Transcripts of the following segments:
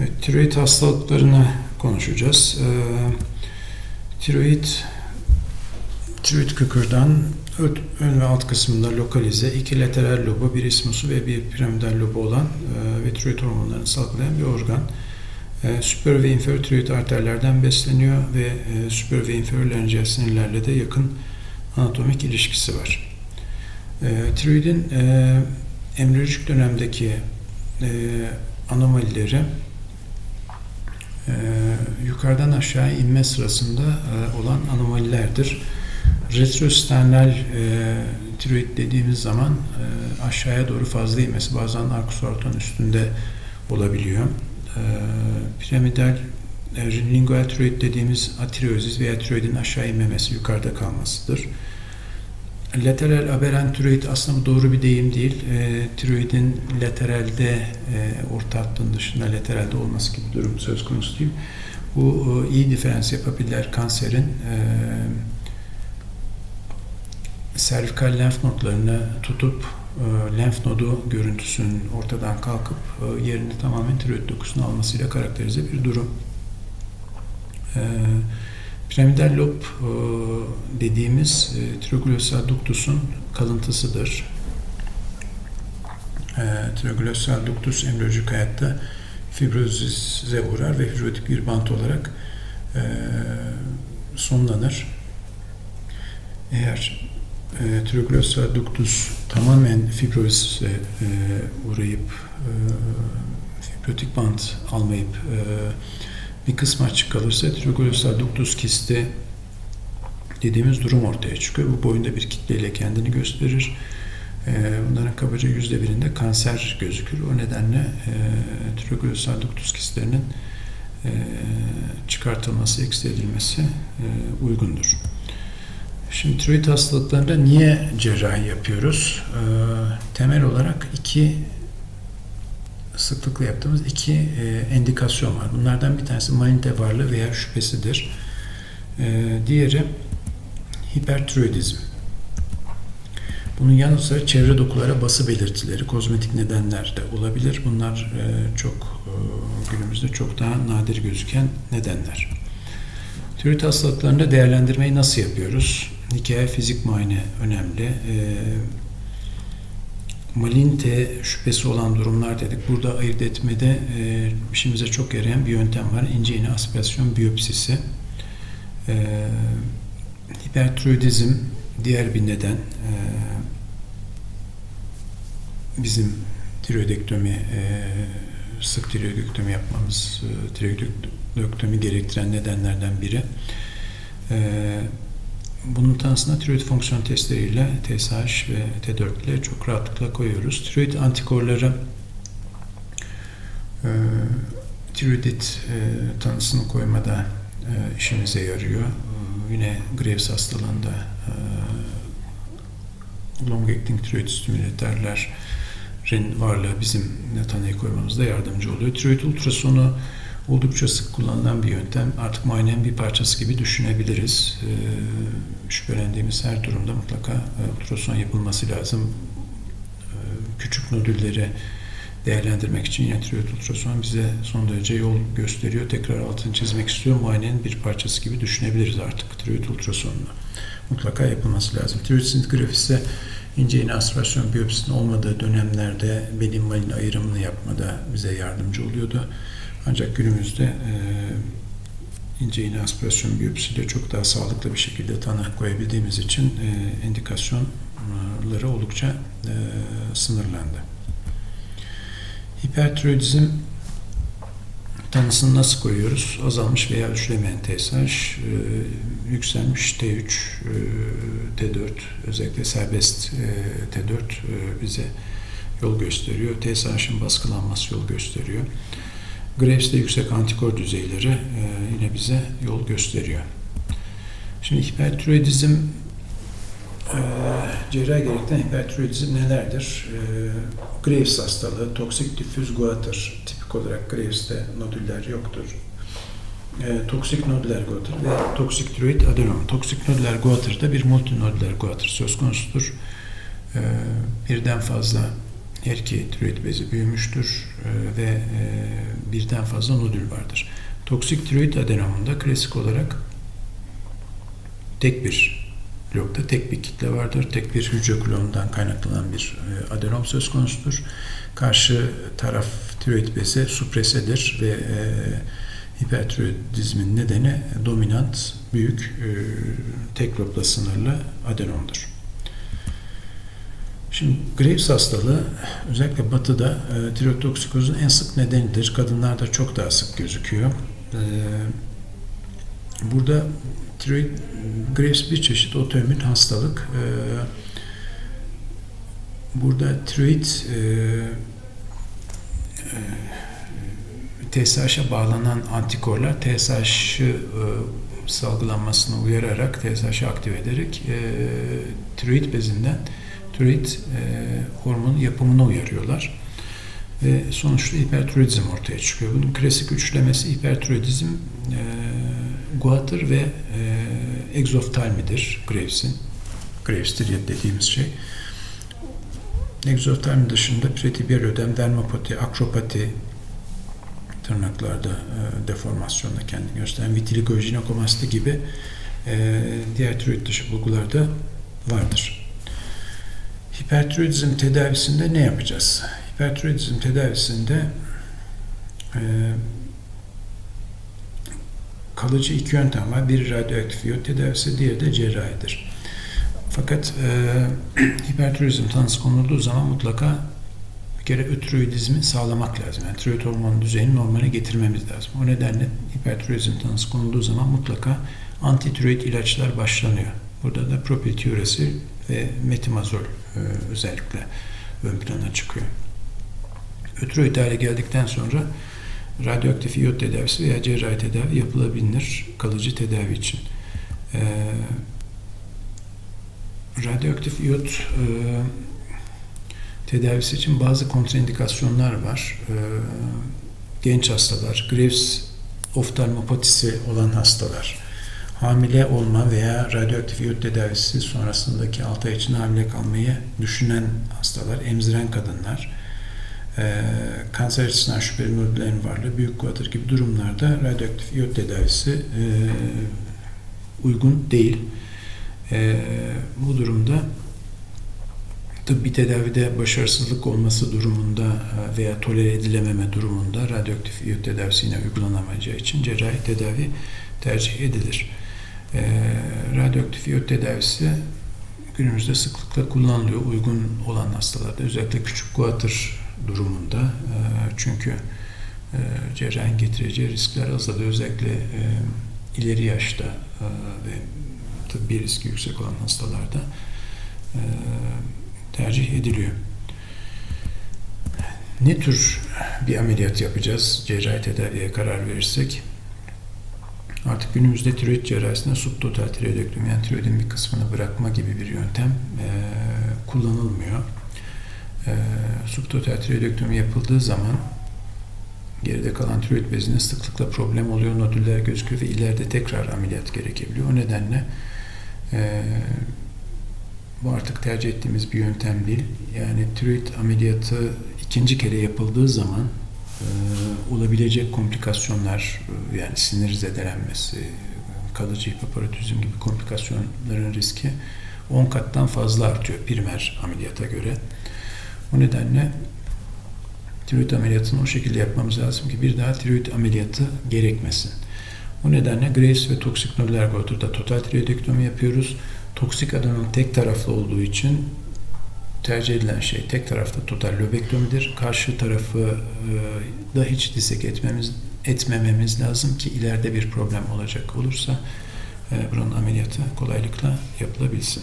Evet, tiroid hastalıklarını konuşacağız. Ee, tiroid, tiroid kıkırdan ön ve alt kısmında lokalize iki lateral lobu, bir ismusu ve bir piramidal lobu olan e, ve tiroid hormonlarını salgılayan bir organ. E, süper ve inferior tiroid arterlerden besleniyor ve e, süper ve inferior laringeal sinirlerle de yakın anatomik ilişkisi var. E, tiroidin e, embriyolojik dönemdeki e, anomalileri e, yukarıdan aşağı inme sırasında e, olan anomalilerdir. Retrosternal e, tiroid dediğimiz zaman e, aşağıya doğru fazla inmesi bazen arkus ortan üstünde olabiliyor. E, piramidal e, lingual tiroid dediğimiz atireozis veya tiroidin aşağı inmemesi yukarıda kalmasıdır. Lateral aberrant tiroid aslında doğru bir deyim değil. E, tiroidin lateralde, e, orta hattın dışında lateralde olması gibi bir durum söz konusu değil. Bu e, iyi diferans yapabilirler kanserin e, servikal lenf nodlarını tutup e, lenf nodu görüntüsünün ortadan kalkıp e, yerini tamamen tiroid dokusunu almasıyla karakterize bir durum. E, Piramidal lob e, dediğimiz e, triglossal ductus'un kalıntısıdır. E, triglossal ductus embriyolojik hayatta fibrozize uğrar ve fibrotik bir bant olarak sonlanır. Eğer e, triglossal ductus tamamen fibrozize uğrayıp e, fibrotik bant almayıp e, bir kısmı açık kalırsa trigolosal ductus kisti dediğimiz durum ortaya çıkıyor. Bu boyunda bir kitleyle kendini gösterir. Ee, bunların kabaca yüzde birinde kanser gözükür. O nedenle e, trigolosal ductus kistlerinin e, çıkartılması, eksi edilmesi e, uygundur. Şimdi tiroid hastalıklarında niye cerrahi yapıyoruz? E, temel olarak iki sıklıkla yaptığımız iki e, endikasyon var. Bunlardan bir tanesi manite varlığı veya şüphesidir. E, diğeri hipertiroidizm. Bunun yanı sıra çevre dokulara bası belirtileri, kozmetik nedenler de olabilir. Bunlar e, çok e, günümüzde çok daha nadir gözüken nedenler. Tiroid hastalıklarında değerlendirmeyi nasıl yapıyoruz? Hikaye fizik muayene önemli. E, malinte şüphesi olan durumlar dedik. Burada ayırt etmede e, işimize çok yarayan bir yöntem var. İnce iğne aspirasyon biyopsisi. E, hipertiroidizm diğer bir neden. E, bizim tiroidektomi e, sık tiroidektomi yapmamız, e, tiroidektomi gerektiren nedenlerden biri. E, bunun tanısına tiroid fonksiyon testleriyle TSH ve T4 ile çok rahatlıkla koyuyoruz. Tiroid antikorları e, tiroidit e, tanısını koymada e, işimize yarıyor. E, yine Graves hastalığında e, long acting tiroid stimülatörlerin varlığı bizim tanıyı koymamızda yardımcı oluyor. Tiroid ultrasonu oldukça sık kullanılan bir yöntem. Artık muayenenin bir parçası gibi düşünebiliriz. E, şüphelendiğimiz her durumda mutlaka e, ultrason yapılması lazım. E, küçük nodülleri değerlendirmek için tiroid ultrason bize son derece yol gösteriyor. Tekrar altını çizmek istiyorum. Muayenenin bir parçası gibi düşünebiliriz artık tiroid ultrasonunu. Mutlaka yapılması lazım. Tiroid sintigrafisi ince iğne aspirasyon biyopsisinin olmadığı dönemlerde benim malin ayrımını yapmada bize yardımcı oluyordu. Ancak günümüzde e, ince iğne aspirasyon biyopsiyle çok daha sağlıklı bir şekilde tanı koyabildiğimiz için e, indikasyonları oldukça e, sınırlandı. Hipertiroidizm tanısını nasıl koyuyoruz? Azalmış veya ölçülemeyen TSH, e, yükselmiş T3, e, T4, özellikle serbest e, T4 e, bize yol gösteriyor. TSH'ın baskılanması yol gösteriyor. Graves'te yüksek antikor düzeyleri e, yine bize yol gösteriyor. Şimdi hipertiroidizm e, cerrahi gerekten hipertiroidizm nelerdir? E, Graves hastalığı, toksik difüz guatr, tipik olarak Graves'te nodüller yoktur. E, toksik nodüler guatr ve toksik tiroid adenom. Toksik nodüler guatr'da bir multinodüler guatr söz konusudur. E, birden fazla her iki tiroid bezi büyümüştür e, ve e, birden fazla nodül vardır. Toksik tiroid adenomunda klasik olarak tek bir blokta tek bir kitle vardır. Tek bir hücre klonundan kaynaklanan bir e, adenom söz konusudur. Karşı taraf tiroid bezi supresedir ve hipertiroidizmin nedeni dominant, büyük, e, tek lobla sınırlı adenomdur. Şimdi Graves hastalığı özellikle batıda e, tirotoksikozun en sık nedenidir. Kadınlarda çok daha sık gözüküyor. E, burada tiroid Graves bir çeşit otoimmün hastalık. E, burada tiroid e, e, TSH'a bağlanan antikorlar TSH'ı e, salgılanmasına uyararak, TSH'ı aktive ederek e, tiroid bezinden tiroid e, hormon yapımına uyarıyorlar. Ve sonuçta hipertiroidizm ortaya çıkıyor. Bunun klasik üçlemesi hipertiroidizm, e, guatr ve e, egzoftalmidir Graves'in. Graves tiryat dediğimiz şey. Egzoftalmi dışında pretibiyal ödem, dermopati, akropati, tırnaklarda e, deformasyonla kendini gösteren vitiligo, jinekomasti gibi e, diğer tiroid dışı bulgular da vardır. Hipertiroidizm tedavisinde ne yapacağız? Hipertiroidizm tedavisinde e, kalıcı iki yöntem var. Biri radyoaktif iyot tedavisi, diğeri de cerrahidir. Fakat e, hipertiroidizm tanısı konulduğu zaman mutlaka bir kere ötiroidizmi sağlamak lazım. Yani tiroid hormon düzeyini normale getirmemiz lazım. O nedenle hipertiroidizm tanısı konulduğu zaman mutlaka antitiroid ilaçlar başlanıyor. Burada da propiltiuresi ve metimazol e, özellikle ön plana çıkıyor. Ötiroid hale geldikten sonra radyoaktif iyot tedavisi veya cerrahi tedavi yapılabilir kalıcı tedavi için. E, radyoaktif iyot e, tedavisi için bazı kontraindikasyonlar var. Genç hastalar, Graves oftalmopatisi olan hastalar, hamile olma veya radyoaktif iyot tedavisi sonrasındaki 6 ay için hamile kalmayı düşünen hastalar, emziren kadınlar, e, kanser açısından şüpheli nodüllerin varlığı, büyük kuatır gibi durumlarda radyoaktif iyot tedavisi e, uygun değil. E, bu durumda tıbbi tedavide başarısızlık olması durumunda e, veya tolere edilememe durumunda radyoaktif iyot tedavisi yine uygulanamayacağı için cerrahi tedavi tercih edilir. E, radyoaktif iyot tedavisi günümüzde sıklıkla kullanılıyor uygun olan hastalarda özellikle küçük kuatır durumunda e, çünkü e, cerrahin getireceği riskler azalıyor özellikle e, ileri yaşta e, ve tıbbi riski yüksek olan hastalarda e, tercih ediliyor. Ne tür bir ameliyat yapacağız cerrahi tedaviye karar verirsek? Artık günümüzde tiroid cerrahisinde subtotal tiroidektomi yani tiroidin bir kısmını bırakma gibi bir yöntem e, kullanılmıyor. E, subtotal tiroidektomi yapıldığı zaman geride kalan tiroid bezinde sıklıkla problem oluyor, nodüller gözüküyor ve ileride tekrar ameliyat gerekebiliyor. O nedenle e, bu artık tercih ettiğimiz bir yöntem değil. Yani tiroid ameliyatı ikinci kere yapıldığı zaman e, olabilecek komplikasyonlar e, yani sinir zedelenmesi, kalıcı hipoparatizm gibi komplikasyonların riski 10 kattan fazla artıyor primer ameliyata göre. O nedenle tiroid ameliyatını o şekilde yapmamız lazım ki bir daha tiroid ameliyatı gerekmesin. O nedenle Graves ve toksik nodüler goturda total tiroidektomi yapıyoruz. Toksik adenom tek taraflı olduğu için tercih edilen şey tek tarafta total lobektomidir. Karşı tarafı e, da hiç disek etmemiz etmememiz lazım ki ileride bir problem olacak olursa e, buranın ameliyatı kolaylıkla yapılabilsin.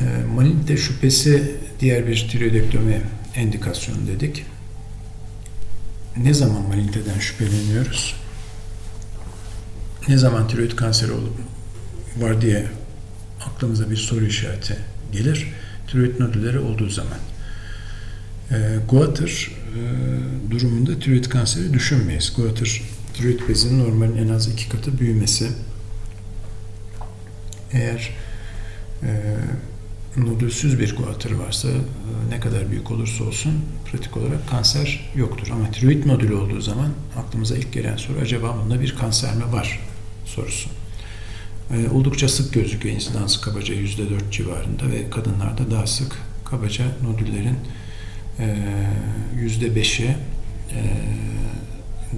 E, Malignite şüphesi diğer bir tiroidektomi endikasyonu dedik. Ne zaman maligniteden şüpheleniyoruz? Ne zaman tiroid kanseri olup var diye aklımıza bir soru işareti gelir. Tiroid nodülleri olduğu zaman. E, Guatr e, durumunda tiroid kanseri düşünmeyiz. Guatr tiroid bezinin normalin en az iki katı büyümesi. Eğer e, nodülsüz bir guatr varsa e, ne kadar büyük olursa olsun pratik olarak kanser yoktur. Ama tiroid nodülü olduğu zaman aklımıza ilk gelen soru acaba bunda bir kanser mi var sorusu. E, oldukça sık gözüküyor insidansı kabaca %4 civarında ve kadınlarda daha sık kabaca nodüllerin %5'i e,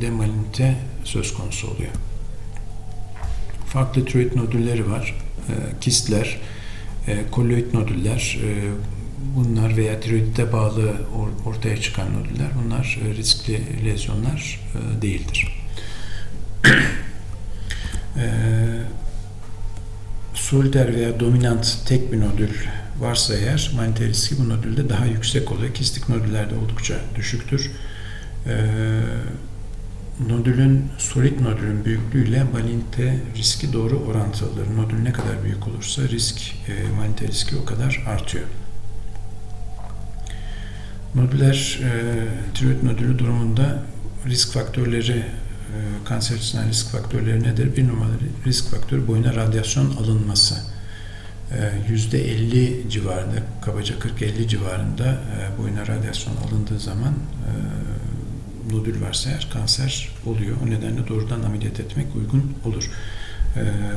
demalinite söz konusu oluyor. Farklı tiroid nodülleri var. E, kistler, e, kolloid nodüller, e, bunlar veya tiroidite bağlı or, ortaya çıkan nodüller, bunlar e, riskli lezyonlar e, değildir. e, soliter veya dominant tek bir nodül varsa eğer manite riski bu nodülde daha yüksek oluyor. Kistik nodüllerde oldukça düşüktür. E, nodülün, solit nodülün büyüklüğüyle manite riski doğru orantılıdır. Nodül ne kadar büyük olursa risk, e, manite riski o kadar artıyor. Nodüler, e, tiroid nodülü durumunda risk faktörleri, e, kanser açısından risk faktörleri nedir? Bir numaralı risk faktörü boyuna radyasyon alınması. %50 e, civarında, kabaca 40-50 civarında e, boyuna radyasyon alındığı zaman nodül varsa eğer kanser oluyor. O nedenle doğrudan ameliyat etmek uygun olur.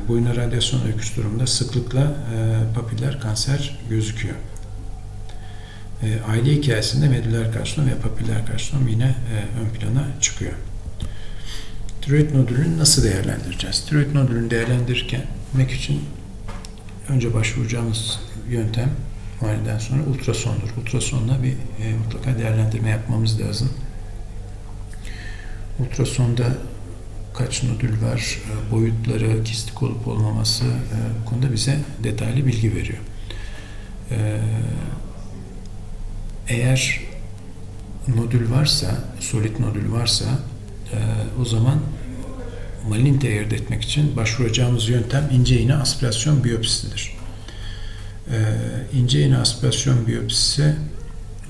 Boyuna radyasyon öyküsü durumunda sıklıkla papiller kanser gözüküyor. Aile hikayesinde medüler karsinom ve papiller karsinom yine ön plana çıkıyor. Tiroid nodülünü nasıl değerlendireceğiz? Tiroid nodülünü değerlendirirken mek için önce başvuracağımız yöntem muayeneden sonra ultrasondur. Ultrasonla bir e, mutlaka değerlendirme yapmamız lazım. Ultrasonda kaç nodül var, e, boyutları, kistik olup olmaması e, konuda bize detaylı bilgi veriyor. E, eğer nodül varsa, solit nodül varsa o zaman malignite elde etmek için başvuracağımız yöntem ince iğne aspirasyon biyopsisidir. İnce iğne aspirasyon biyopsisi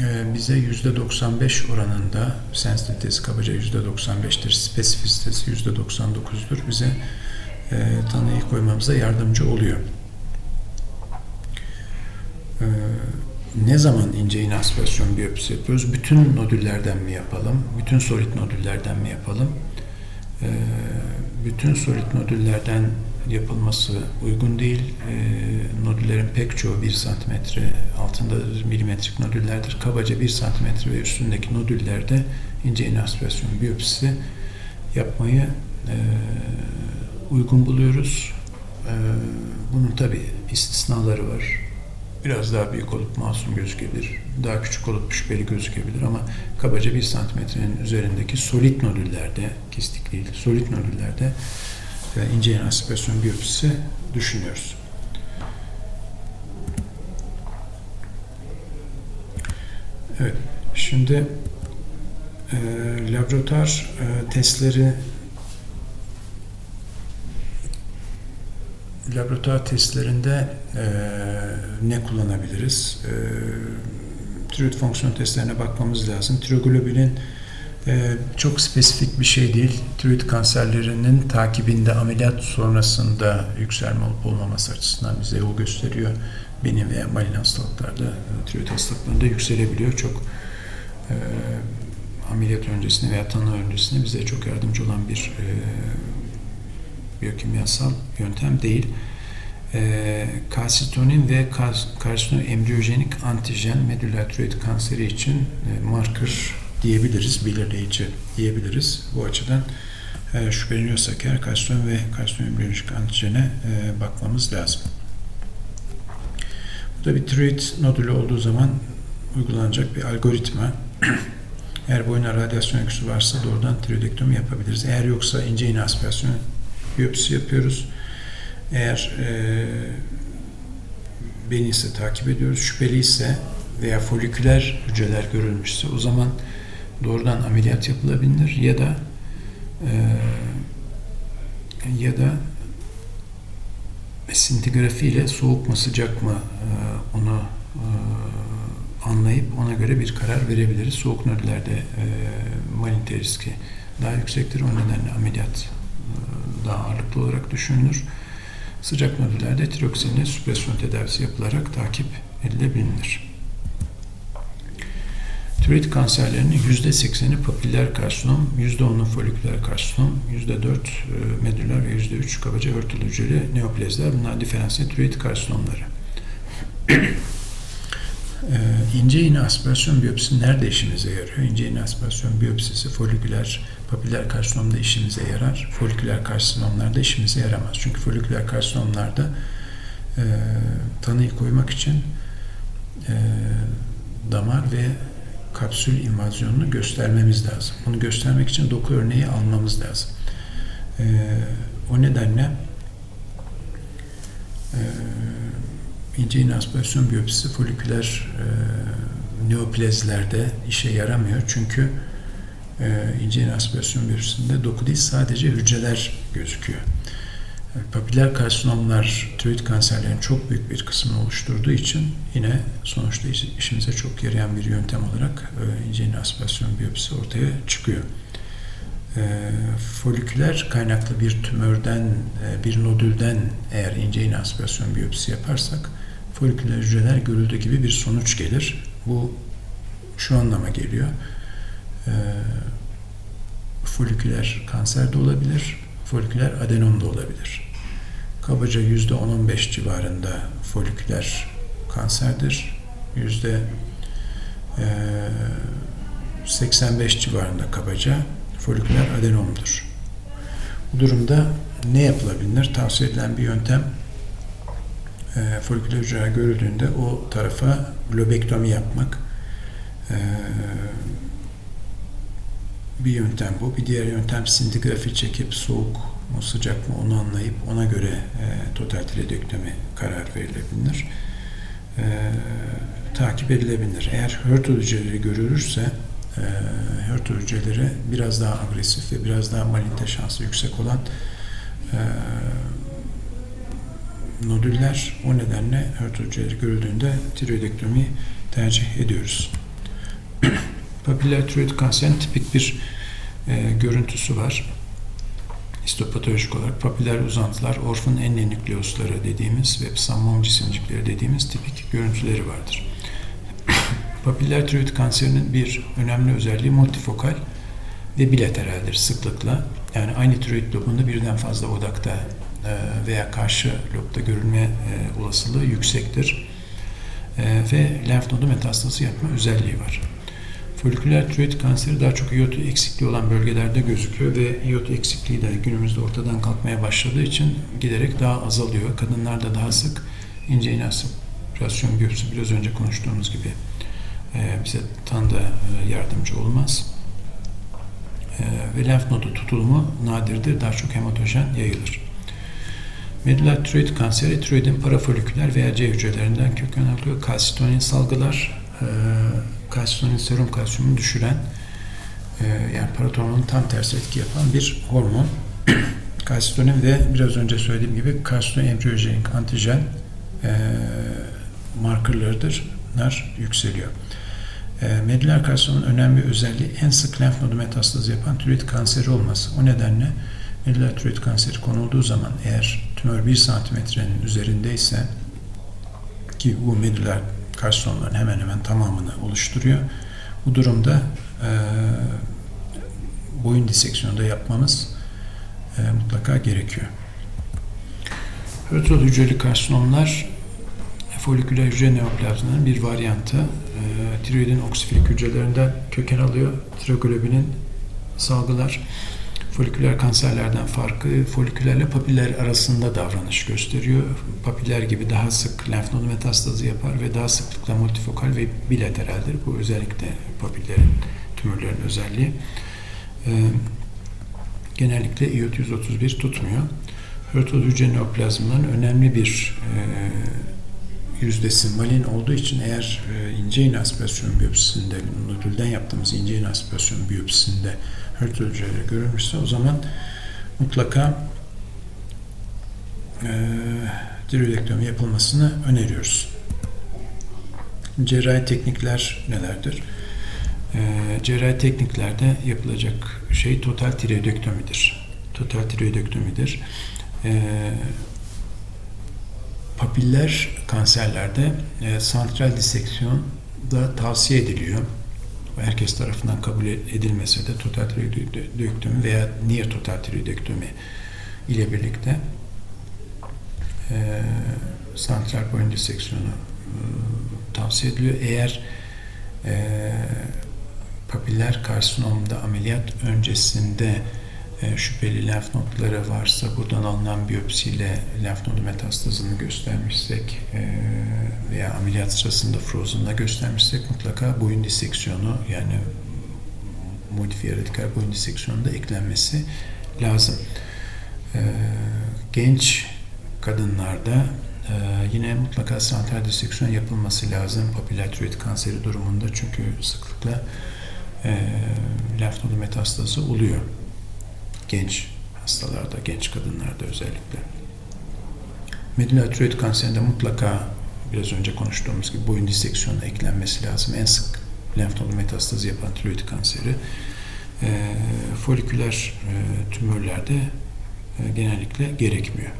ee, bize %95 oranında sensitivitesi kabaca %95'tir, spesifitesi %99'dur. Bize e, tanıyı koymamıza yardımcı oluyor. E, ne zaman ince iğne aspirasyon biyopsi yapıyoruz? Bütün nodüllerden mi yapalım? Bütün solit nodüllerden mi yapalım? E, bütün solit nodüllerden yapılması uygun değil. E, nodüllerin pek çoğu 1 santimetre altında milimetrik nodüllerdir. Kabaca 1 santimetre ve üstündeki nodüllerde ince iğne aspirasyon biyopsisi yapmayı e, uygun buluyoruz. E, bunun tabi istisnaları var. Biraz daha büyük olup masum gözükebilir. Daha küçük olup şüpheli gözükebilir ama kabaca 1 santimetrenin üzerindeki solit nodüllerde, kistik değil, solit nodüllerde ve ince yağ aspirasyon biyopsisi düşünüyoruz. Evet, şimdi e, laboratuvar e, testleri laboratuvar testlerinde e, ne kullanabiliriz? E, tiroid fonksiyon testlerine bakmamız lazım. Tiroglobulin ee, çok spesifik bir şey değil. Tiroid kanserlerinin takibinde ameliyat sonrasında yükselme olup olmaması açısından bize yol gösteriyor. Benim veya malin hastalıklarda, e, tiroid hastalıklarında yükselebiliyor. Çok e, ameliyat öncesinde veya tanı öncesinde bize çok yardımcı olan bir e, biyokimyasal yöntem değil. E, kalsitonin ve karsinojen embriyojenik antijen medüler tiroid kanseri için e, marker diyebiliriz, belirleyici diyebiliriz. Bu açıdan e, şüpheleniyorsak eğer kalsiyum ve kalsiyum embriyolojik antijene e, bakmamız lazım. Bu da bir tiroid nodülü olduğu zaman uygulanacak bir algoritma. Eğer boyuna radyasyon öyküsü varsa doğrudan tiroidektomi yapabiliriz. Eğer yoksa ince iğne aspirasyon biyopsi yapıyoruz. Eğer e, beni ise takip ediyoruz. Şüpheli ise veya foliküler hücreler görülmüşse o zaman doğrudan ameliyat yapılabilir ya da e, ya da sintigrafi ile soğuk mu sıcak mı e, onu e, anlayıp ona göre bir karar verebiliriz. Soğuk nördlerde e, manite riski daha yüksektir. O nedenle ameliyat e, daha ağırlıklı olarak düşünülür. Sıcak nördlerde tiroksinle süpresyon tedavisi yapılarak takip edilebilir. Tiroid kanserlerinin %80'i papiller karsinom, %10'u foliküler karsinom, %4 e, medüler ve %3 kabaca örtülü hücreli neoplezler. Bunlar diferansiyel tiroid karsinomları. Ee, ince iğne aspirasyon biyopsisi nerede işimize yarıyor? İnce iğne aspirasyon biyopsisi foliküler papiller karsinomda işimize yarar. Foliküler karsinomlarda işimize yaramaz. Çünkü foliküler karsinomlarda e, tanıyı koymak için e, damar ve kapsül invazyonunu göstermemiz lazım. Bunu göstermek için doku örneği almamız lazım. E, o nedenle e, ince iğne aspirasyon biyopsisi foliküler e, neoplezlerde işe yaramıyor. Çünkü e, ince iğne aspirasyon biyopsisinde doku değil sadece hücreler gözüküyor. Papiller karsinomlar tiroid kanserlerin çok büyük bir kısmını oluşturduğu için yine sonuçta işimize çok yarayan bir yöntem olarak e, ince iğne aspirasyon biyopsisi ortaya çıkıyor. E, foliküler kaynaklı bir tümörden, e, bir nodülden eğer ince iğne aspirasyon biyopsisi yaparsak foliküler hücreler görüldüğü gibi bir sonuç gelir. Bu şu anlama geliyor. Foliküler kanser de olabilir, foliküler adenom da olabilir. Kabaca yüzde 10-15 civarında foliküler kanserdir. Yüzde 85 civarında kabaca foliküler adenomdur. Bu durumda ne yapılabilir? Tavsiye edilen bir yöntem e, hücreler görüldüğünde o tarafa lobektomi yapmak. E, bir yöntem bu. Bir diğer yöntem sintigrafi çekip soğuk mu sıcak mı onu anlayıp ona göre e, total tiroidektomi karar verilebilir. E, takip edilebilir. Eğer HER2 hücreleri görülürse e, HER2 hücreleri biraz daha agresif ve biraz daha malinte şansı yüksek olan e, nodüller o nedenle HER2 hücreleri görüldüğünde tiroidektomi tercih ediyoruz. Papiller tiroid kanserin tipik bir e, görüntüsü var. Histopatolojik olarak papiller uzantılar, orfun enle nükleusları dediğimiz ve psammon cisimcikleri dediğimiz tipik görüntüleri vardır. Papiller tiroid kanserinin bir önemli özelliği multifokal ve bilateraldir sıklıkla. Yani aynı tiroid lobunda birden fazla odakta veya karşı lobda görülme e, olasılığı yüksektir. Ve lenf nodu metastası yapma özelliği var. Foliküler tiroid kanseri daha çok iyotu eksikliği olan bölgelerde gözüküyor ve iyotu eksikliği de günümüzde ortadan kalkmaya başladığı için giderek daha azalıyor. Kadınlarda daha sık ince iğne aspirasyon biyopsi biraz önce konuştuğumuz gibi e, bize tanıda e, yardımcı olmaz. E, ve lenf nodu tutulumu nadirdir. Daha çok hematojen yayılır. Medüler tiroid kanseri tiroidin parafoliküler veya C hücrelerinden köken alıyor. Kalsitonin salgılar, kalsitonin serum kalsiyumunu düşüren e, yani paratonun tam tersi etki yapan bir hormon. kalsitonin ve biraz önce söylediğim gibi kalsitonin embriyojenik antijen e, markerlarıdır. Bunlar yükseliyor. E, medüler karsinomun önemli özelliği en sık lenf nodu metastazı yapan tiroid kanseri olması. O nedenle medüler tiroid kanseri konulduğu zaman eğer tümör 1 santimetrenin üzerindeyse ki bu medüler karsinomların hemen hemen tamamını oluşturuyor. Bu durumda e, boyun diseksiyonu da yapmamız e, mutlaka gerekiyor. Hötrol hücreli karsinomlar foliküler hücre neoplazmanın bir varyantı. E, tiroidin oksifilik hücrelerinden köken alıyor. Tiroglobulin salgılar foliküler kanserlerden farkı folikülerle papiller arasında davranış gösteriyor. Papiller gibi daha sık lenf nodu metastazı yapar ve daha sıklıkla multifokal ve bilateraldir. Bu özellikle papillerin, tümörlerin özelliği. Ee, genellikle iot 131 tutmuyor. Hörtol hücre önemli bir e, yüzdesi malin olduğu için eğer e, ince iğne aspirasyon biyopsisinde, nodülden yaptığımız ince iğne aspirasyon biyopsisinde HERT hücreleri görülmüşse o zaman mutlaka e, tiroidektomi yapılmasını öneriyoruz. Cerrahi teknikler nelerdir? E, cerrahi tekniklerde yapılacak şey total tiroidektomidir. Total tiroidektomidir. E, papiller kanserlerde e, santral diseksiyon da tavsiye ediliyor. Herkes tarafından kabul edilmese de total tiroidektomi veya niye total tiroidektomi ile birlikte e, santral boyun diseksiyonu e, tavsiye ediliyor. Eğer e, papiller karsinomda ameliyat öncesinde şüpheli lenf nodları varsa buradan alınan biyopsiyle lenf nodu metastazını göstermişsek e, veya ameliyat sırasında frozen'da göstermişsek mutlaka boyun diseksiyonu yani modifiye radikal boyun diseksiyonu da eklenmesi lazım. E, genç kadınlarda yine mutlaka santral diseksiyon yapılması lazım papiller tiroid kanseri durumunda çünkü sıklıkla lenf nodu metastazı oluyor genç hastalarda, genç kadınlarda özellikle. Medüler tiroid kanserinde mutlaka biraz önce konuştuğumuz gibi boyun diseksiyonu eklenmesi lazım. En sık lenf nodu metastazı yapan tiroid kanseri e, foliküler e, tümörlerde e, genellikle gerekmiyor.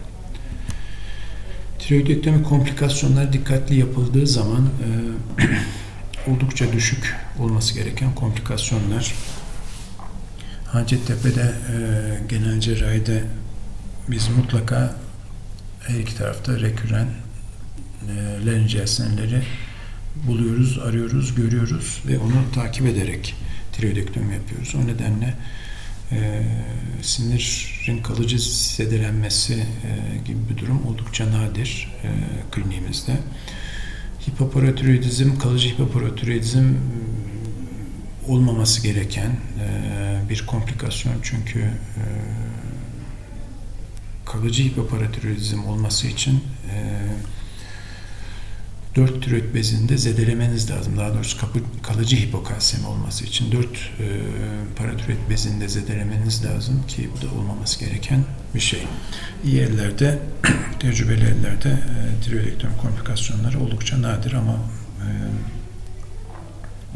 Tiroidektomi komplikasyonları dikkatli yapıldığı zaman e, oldukça düşük olması gereken komplikasyonlar Hacettepe'de e, genel cerrahide biz mutlaka her iki tarafta reküren e, laringeal buluyoruz, arıyoruz, görüyoruz ve onu takip ederek tiroidektomi yapıyoruz. O nedenle e, sinirin kalıcı zedelenmesi e, gibi bir durum oldukça nadir e, kliniğimizde. Hipoparatiroidizm, kalıcı hipoparatiroidizm olmaması gereken e, bir komplikasyon çünkü e, kalıcı hipoparatiroidizm olması için e, dört tiroid bezinde zedelemeniz lazım. Daha doğrusu kapı, kalıcı hipokalsemi olması için dört e, paratiroid bezinde zedelemeniz lazım ki bu da olmaması gereken bir şey. İyi ellerde, tecrübeli ellerde e, tiroidektomi komplikasyonları oldukça nadir ama e,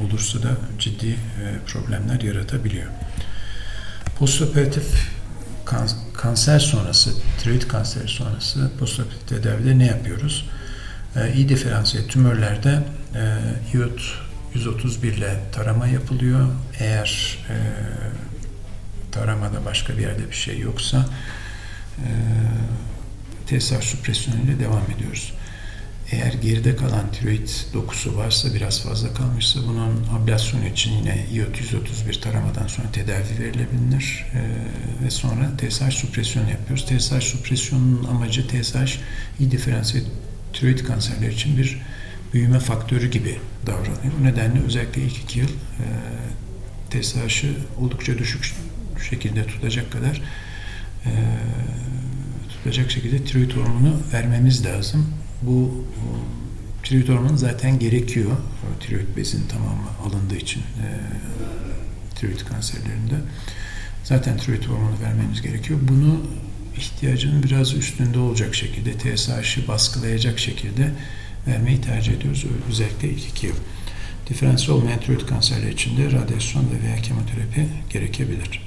olursa da ciddi e, problemler yaratabiliyor. Postoperatif kanser sonrası, tiroid kanseri sonrası postoperatif tedavide ne yapıyoruz? E, iyi diferansiyel tümörlerde e, iot 131 ile tarama yapılıyor. Eğer taramada başka bir yerde bir şey yoksa TSH supresyonuyla devam ediyoruz. Eğer geride kalan tiroid dokusu varsa biraz fazla kalmışsa bunun ablasyonu için yine iot 131 taramadan sonra tedavi verilebilir ee, ve sonra TSH supresyonu yapıyoruz. TSH supresyonunun amacı TSH iyi diferansiyel tiroid kanserler için bir büyüme faktörü gibi davranıyor. Bu nedenle özellikle ilk iki yıl e, TSH'ı oldukça düşük şekilde tutacak kadar e, tutacak şekilde tiroid hormonu vermemiz lazım bu tiroid hormonu zaten gerekiyor. Tiroid bezin tamamı alındığı için e, tiroid kanserlerinde. Zaten tiroid hormonu vermemiz gerekiyor. Bunu ihtiyacın biraz üstünde olacak şekilde, TSH'ı baskılayacak şekilde vermeyi tercih ediyoruz. Özellikle ilk iki yıl. Diferansiyel olmayan tiroid kanserleri için de radyasyon ve veya kemoterapi gerekebilir.